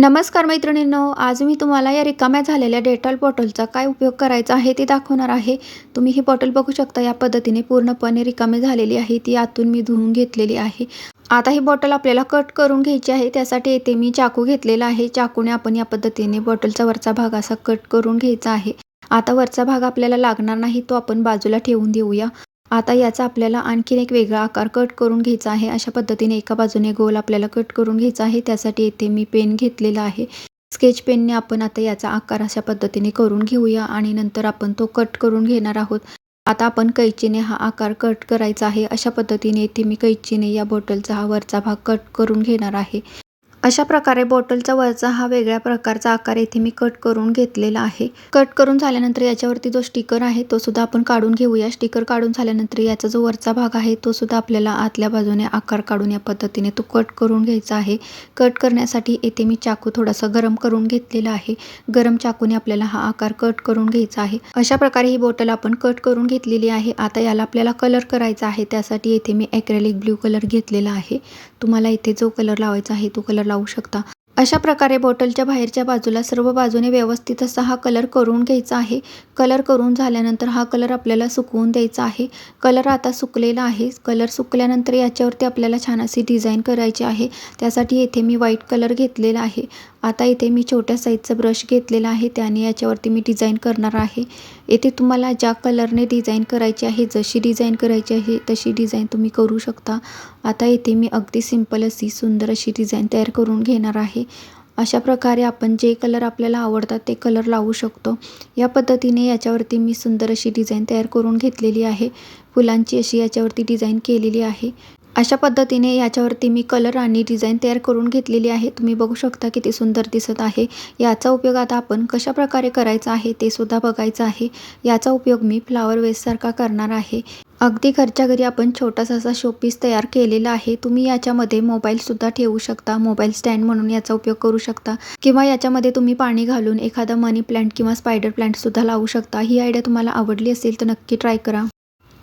नमस्कार मैत्रिणींनो आज मी तुम्हाला या रिकाम्या झालेल्या डेटॉल बॉटलचा काय उपयोग करायचा आहे ते दाखवणार आहे. तुम्ही ही बॉटल बघू शकता या पद्धतीने पूर्णपणे रिकामी झालेली आहे ती आतून मी धुवून घेतलेली आहे. आता ही बॉटल आपल्याला कट करून घ्यायची आहे त्यासाठी येथे मी चाकू घेतलेला आहे. चाकूने आपण या पद्धतीने बॉटलचा वरचा भाग असा कट करून घ्यायचा आहे. आता वरचा भाग आपल्याला लागणार नाही तो आपण बाजूला ठेवून देऊया. आता याचा आपल्याला आणखीन एक वेगळा आकार कट करून घ्यायचा आहे. अशा पद्धतीने एका बाजूने गोल आपल्याला कट करून घ्यायचा आहे. त्यासाठी येथे मी पेन घेतलेला आहे. स्केच पेनने आपण आता याचा आकार अशा पद्धतीने करून घेऊया आणि नंतर आपण तो कट करून घेणार आहोत. आता आपण कैचीने हा आकार कट करायचा आहे. अशा पद्धतीने येथे मी कैचीने या बॉटलचा हा वरचा भाग कट करून घेणार आहे. अशा प्रकारे बॉटलचा वरचा हा वेगळ्या प्रकारचा आकार येथे मी कट करून घेतलेला आहे. कट करून झाल्यानंतर याच्यावरती जो स्टिकर आहे तो सुद्धा आपण काढून घेऊया. स्टिकर काढून झाल्यानंतर याचा जो वरचा भाग आहे तो सुद्धा आपल्याला आतल्या बाजूने आकार काढून या पद्धतीने तो कट करून घ्यायचा आहे. कट करण्यासाठी येथे मी चाकू थोडासा गरम करून घेतलेला आहे. गरम चाकूने आपल्याला हा आकार कट करून घ्यायचा आहे. अशा प्रकारे ही बॉटल आपण कट करून घेतलेली आहे. आता याला आपल्याला कलर करायचा आहे. त्यासाठी येथे मी ॲक्रेलिक ब्ल्यू कलर घेतलेला आहे. तुम्हाला इथे जो कलर लावायचा आहे तो कलर लावू शकता. अशा प्रकारे बॉटलच्या बाहेरच्या बाजूला सर्व बाजूने व्यवस्थित असा हा कलर करून घ्यायचा आहे. कलर करून झाल्यानंतर हा कलर आपल्याला सुकवून द्यायचा आहे. कलर आता सुकलेला आहे. कलर सुकल्यानंतर याच्यावरती आपल्याला छान अशी डिझाईन करायची आहे. त्यासाठी येथे मी व्हाईट कलर घेतलेला आहे. आता इथे मी छोट्या साईजचा ब्रश घेतलेला आहे. त्याने याच्यावरती मी डिझाईन करणार आहे. येथे तुम्हाला ज्या कलरने डिझाईन करायची आहे जशी डिझाईन करायची आहे तशी डिझाईन तुम्ही करू शकता. आता येथे मी अगदी सिंपल अशी सुंदर अशी डिझाईन तयार करून घेणार आहे. अशा प्रकारे आपण जे कलर आपल्याला आवडतात ते कलर लावू शकतो. या पद्धतीने याच्यावरती मी सुंदर अशी डिझाईन तयार करून घेतलेली आहे. फुलांची अशी याच्यावरती डिझाईन केलेली आहे. अशा पद्धतीने याच्यावरती मी कलर आणि डिझाईन तयार करून घेतलेली आहे. तुम्ही बघू शकता किती सुंदर दिसत आहे. याचा उपयोग आता आपण कशा प्रकारे करायचा आहे ते सुद्धा बघायचं आहे. याचा उपयोग मी फ्लावर वेस्टसारखा करणार आहे. अगदी घरच्या घरी आपण छोटासा असा शोपीस तयार केलेला आहे. तुम्ही याच्यामध्ये मोबाईलसुद्धा ठेवू शकता. मोबाईल स्टँड म्हणून याचा उपयोग करू शकता. किंवा याच्यामध्ये तुम्ही पाणी घालून एखादा मनी प्लांट किंवा स्पायडर प्लांटसुद्धा लावू शकता. ही आयडिया तुम्हाला आवडली असेल तर नक्की ट्राय करा.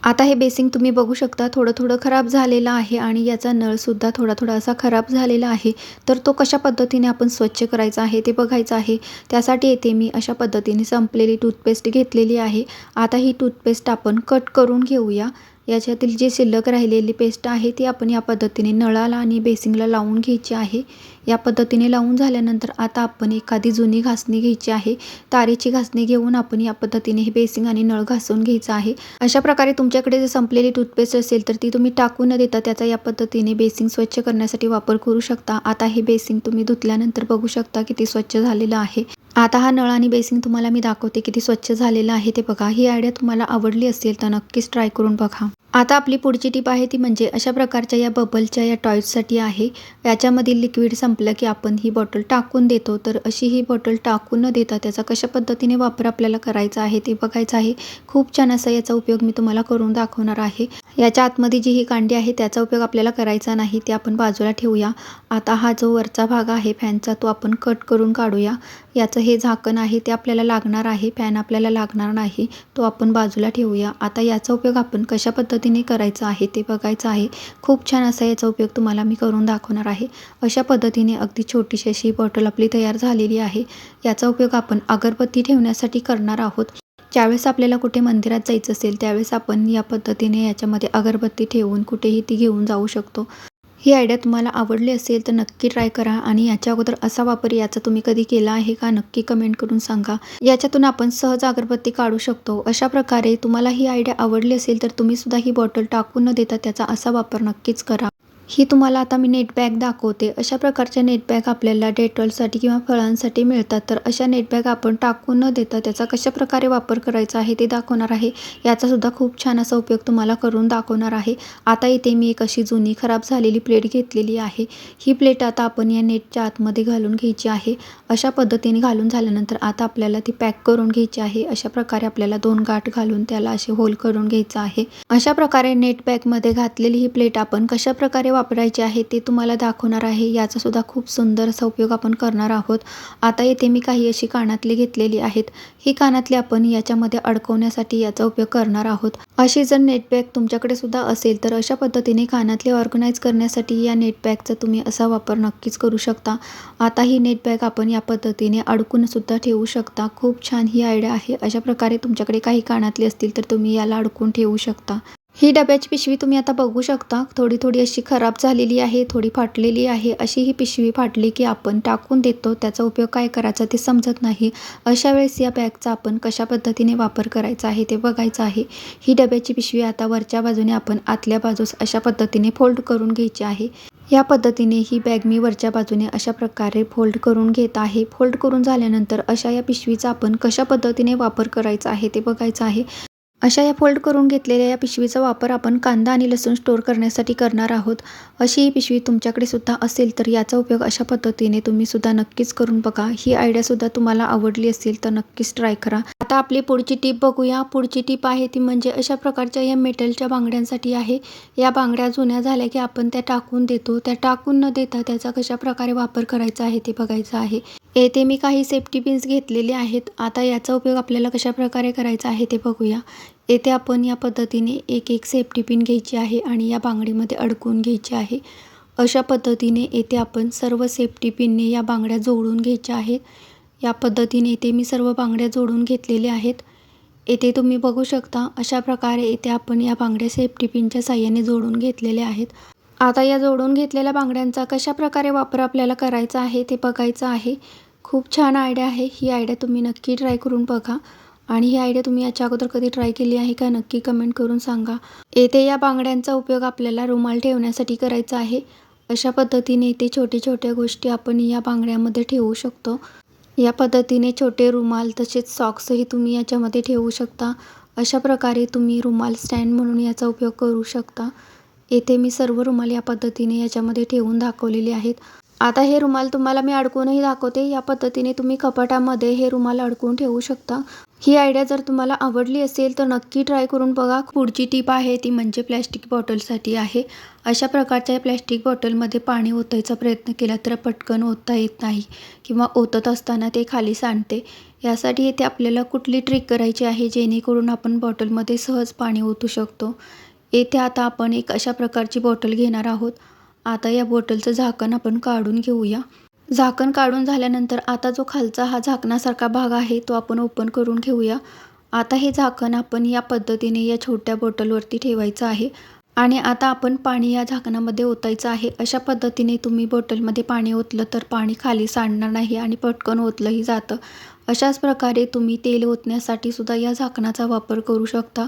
आता हे बेसिंग तुम्ही बघू शकता थोडं थोडं खराब झालेलं आहे आणि याचा नळसुद्धा थोडा थोडा असा खराब झालेला आहे. तर तो कशा पद्धतीने आपण स्वच्छ करायचा आहे ते बघायचं आहे. त्यासाठी येथे मी अशा पद्धतीने संपलेली टूथपेस्ट घेतलेली आहे. आता ही टूथपेस्ट आपण कट करून घेऊया. याच्यातील जी शिल्लक राहिलेली पेस्ट आहे ती आपण या पद्धतीने नळाला आणि बेसिंगला लावून घ्यायची आहे. या पद्धतीने लावून झाल्यानंतर आता आपण एखादी जुनी घासणी घ्यायची आहे. तारेची घासणी घेऊन आपण या पद्धतीने हे बेसिंग आणि नळ घासून घ्यायचं आहे. अशा प्रकारे तुमच्याकडे जर संपलेली टूथपेस्ट असेल तर ती तुम्ही टाकून न देता त्याचा या पद्धतीने बेसिंग स्वच्छ करण्यासाठी वापर करू शकता. आता हे बेसिंग तुम्ही धुतल्यानंतर बघू शकता किती स्वच्छ झालेलं आहे. आता हा नळ आणि बेसिंग तुम्हाला मी दाखवते किती स्वच्छ झालेलं आहे ते बघा. ही आयडिया तुम्हाला आवडली असेल तर नक्कीच ट्राय करून बघा. आता आपली पुढची टीप आहे ती म्हणजे अशा प्रकारच्या या बबलच्या या टॉयजसाठी आहे. याच्यामधील लिक्विड संपलं की आपण ही बॉटल टाकून देतो. तर अशी ही बॉटल टाकून न देता त्याचा कशा पद्धतीने वापर आपल्याला करायचा आहे ते बघायचं आहे. खूप छान असा याचा उपयोग मी तुम्हाला करून दाखवणार आहे. याच्या आतमध्ये जी ही कांडी आहे त्याचा उपयोग आपल्याला करायचा नाही ते आपण बाजूला ठेवूया. आता हा जो वरचा भाग आहे फॅनचा तो आपण कट करून काढूया. याचं हे झाकण आहे ते आपल्याला लागणार आहे. फॅन आपल्याला लागणार नाही तो आपण बाजूला ठेवूया. आता याचा उपयोग आपण कशा पद्धतीने करायचं आहे ते बघायचं आहे. खूप छान असा याचा उपयोग तुम्हाला मी करून दाखवणार आहे. अशा पद्धतीने अगदी छोटीशी अशी बॉटल आपली तयार झालेली आहे. याचा उपयोग आपण अगरबत्ती ठेवण्यासाठी करणार आहोत. ज्यावेळेस आपल्याला कुठे मंदिरात जायचं असेल त्यावेळेस आपण या पद्धतीने याच्यामध्ये अगरबत्ती ठेवून कुठेही ती घेऊन जाऊ शकतो. ही आयडिया तुम्हाला आवडली असेल तर नक्की ट्राय करा आणि याच्या अगोदर असा वापर याचा तुम्ही कधी केला आहे का नक्की कमेंट करून सांगा. याच्यातून आपण सहज अगरबत्ती काढू शकतो. अशा प्रकारे तुम्हाला ही आयडिया आवडली असेल तर तुम्ही सुद्धा ही बॉटल टाकून न देता त्याचा असा वापर नक्कीच करा. ही तुम्हाला आता मी नेट बॅग दाखवते. अशा प्रकारच्या नेट बॅग आपल्याला डेटॉलसाठी किंवा फळांसाठी मिळतात. तर अशा नेट बॅग आपण टाकून न देता त्याचा कशा प्रकारे वापर करायचा आहे ते दाखवणार आहे. याचासुद्धा खूप छान असा उपयोग तुम्हाला करून दाखवणार आहे. आता इथे मी एक अशी जुनी खराब झालेली प्लेट घेतलेली आहे. ही प्लेट आता आपण या नेटच्या आतमध्ये घालून घ्यायची आहे. अशा पद्धतीने घालून झाल्यानंतर आता आपल्याला ती पॅक करून घ्यायची आहे. अशा प्रकारे आपल्याला दोन गाठ घालून त्याला असे होल करून घ्यायचं आहे. अशा प्रकारे नेट बॅगमध्ये घातलेली ही प्लेट आपण कशा प्रकारे वापरायचे आहे ते तुम्हाला दाखवणार आहे. याचासुद्धा खूप सुंदर असा उपयोग आपण करणार आहोत. आता येथे मी काही अशी कानातली घेतलेली आहेत. ही कानातली आपण याच्यामध्ये अडकवण्यासाठी याचा उपयोग करणार आहोत. अशी जर नेटबॅग तुमच्याकडे सुद्धा असेल तर अशा पद्धतीने कानातले ऑर्गनाईज करण्यासाठी या नेटपॅकचा तुम्ही असा वापर नक्कीच करू शकता. आता ही नेटबॅग आपण या पद्धतीने अडकूनसुद्धा ठेवू शकता. खूप छान ही आयडिया आहे. अशा प्रकारे तुमच्याकडे काही कानातली असतील तर तुम्ही याला अडकून ठेवू शकता. ही डब्याची पिशवी तुम्ही आता बघू शकता. थोडी थोडी अशी खराब झालेली आहे थोडी फाटलेली आहे. अशी ही पिशवी फाटली की आपण टाकून देतो. त्याचा उपयोग काय करायचा ते समजत नाही. अशा वेळेस या बॅगचा आपण कशा पद्धतीने वापर करायचा आहे ते बघायचं आहे. ही डब्याची पिशवी आता वरच्या बाजूने आपण आतल्या बाजूस अशा पद्धतीने फोल्ड करून घ्यायची आहे. या पद्धतीने ही बॅग मी वरच्या बाजूने अशा प्रकारे फोल्ड करून घेत आहे. फोल्ड करून झाल्यानंतर अशा या पिशवीचा आपण कशा पद्धतीने वापर करायचा आहे ते बघायचं आहे. अशा या फोल्ड करून घेतलेल्या या पिशवीचा वापर आपण कांदा आणि लसूण स्टोअर करण्यासाठी करणार आहोत. अशी ही पिशवी तुमच्याकडे सुद्धा असेल तर याचा उपयोग अशा पद्धतीने तुम्ही सुद्धा नक्कीच करून बघा. ही आयडियासुद्धा तुम्हाला आवडली असेल तर नक्कीच ट्राय करा. आता आपली पुढची टीप बघूया. पुढची टीप आहे ती म्हणजे अशा प्रकारच्या या मेटलच्या बांगड्यांसाठी आहे. या बांगड्या जुन्या झाल्या की आपण त्या टाकून देतो. त्या टाकून न देता त्याचा कशा प्रकारे वापर करायचा आहे ते बघायचं आहे. येथे मी काही सेफ्टी पिन्स घेतलेले आहेत. आता याचा उपयोग आपल्याला कशा प्रकारे करायचा आहे ते बघूया. येथे आपण या पद्धतीने एक एक सेफ्टी पिन घ्यायची आहे आणि या बांगडीमध्ये अडकून घ्यायची आहे. अशा पद्धतीने येथे आपण सर्व सेफ्टी पिनने या बांगड्या जोडून घ्यायच्या आहेत. या पद्धतीने येथे मी सर्व बांगड्या जोडून घेतलेल्या आहेत. येथे तुम्ही बघू शकता अशा प्रकारे येथे आपण या बांगड्या सेफ्टी पिनच्या साह्याने जोडून घेतलेल्या आहेत. आता या जोडून घेतलेल्या बांगड्यांचा कशा प्रकारे वापर आपल्याला करायचा आहे ते बघायचं आहे. खूप छान आयडिया आहे. ही आयडिया तुम्ही नक्की ट्राय करून बघा. आणि ही आयडिया तुम्ही याच्या अगोदर कधी ट्राय केली आहे का? नक्की कमेंट करून सांगा. येथे या बांगड्यांचा उपयोग आपल्याला रुमाल ठेवण्यासाठी करायचा आहे. अशा पद्धतीने इथे छोटे छोट्या गोष्टी आपण या बांगड्यामध्ये ठेवू शकतो. या पद्धतीने छोटे रुमाल तसेच सॉक्सही तुम्ही याच्यामध्ये ठेवू शकता. अशा प्रकारे तुम्ही रुमाल स्टँड म्हणून याचा उपयोग करू शकता. येथे मी सर्व रुमाल या पद्धतीने याच्यामध्ये ठेवून दाखवलेले आहेत. आता हे रुमाल तुम्हाला मी अडकूनही दाखवते. या पद्धतीने तुम्ही कपाटामध्ये हे रुमाल अडकून ठेवू शकता. ही आयडिया जर तुम्हाला आवडली असेल तर नक्की ट्राय करून बघा. पुढची टीप आहे ती म्हणजे प्लॅस्टिक बॉटलसाठी आहे. अशा प्रकारच्या प्लॅस्टिक बॉटलमध्ये पाणी ओतायचा प्रयत्न केला तर पटकन ओतता येत नाही किंवा ओतत असताना ते खाली सांडते. यासाठी येथे आपल्याला कुठली ट्रिक करायची आहे जेणेकरून आपण बॉटलमध्ये सहज पाणी ओतू शकतो? येथे आता आपण एक अशा प्रकारची बॉटल घेणार आहोत. आता या बॉटलचं झाकण आपण काढून घेऊया. झाकण काढून झाल्यानंतर आता जो खालचा हा झाकणासारखा भाग आहे तो आपण ओपन करून घेऊया. आता हे झाकण आपण या पद्धतीने या छोट्या बॉटलवरती ठेवायचं आहे आणि आता आपण पाणी या झाकणामध्ये ओतायचं आहे. अशा पद्धतीने तुम्ही बॉटलमध्ये पाणी ओतलं तर पाणी खाली सांडणार नाही आणि पटकन ओतलंही जातं. अशाच प्रकारे तुम्ही तेल ओतण्यासाठी सुद्धा या झाकणाचा वापर करू शकता.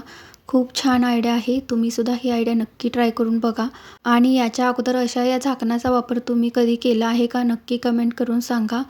खूप छान आयडिया आहे. तुम्ही सुद्धा ही आयडिया नक्की ट्राय करून बघा. आणि याच्या अगोदर अशा या झाकणाचा वापर तुम्ही कधी केला आहे का? नक्की कमेंट करून सांगा.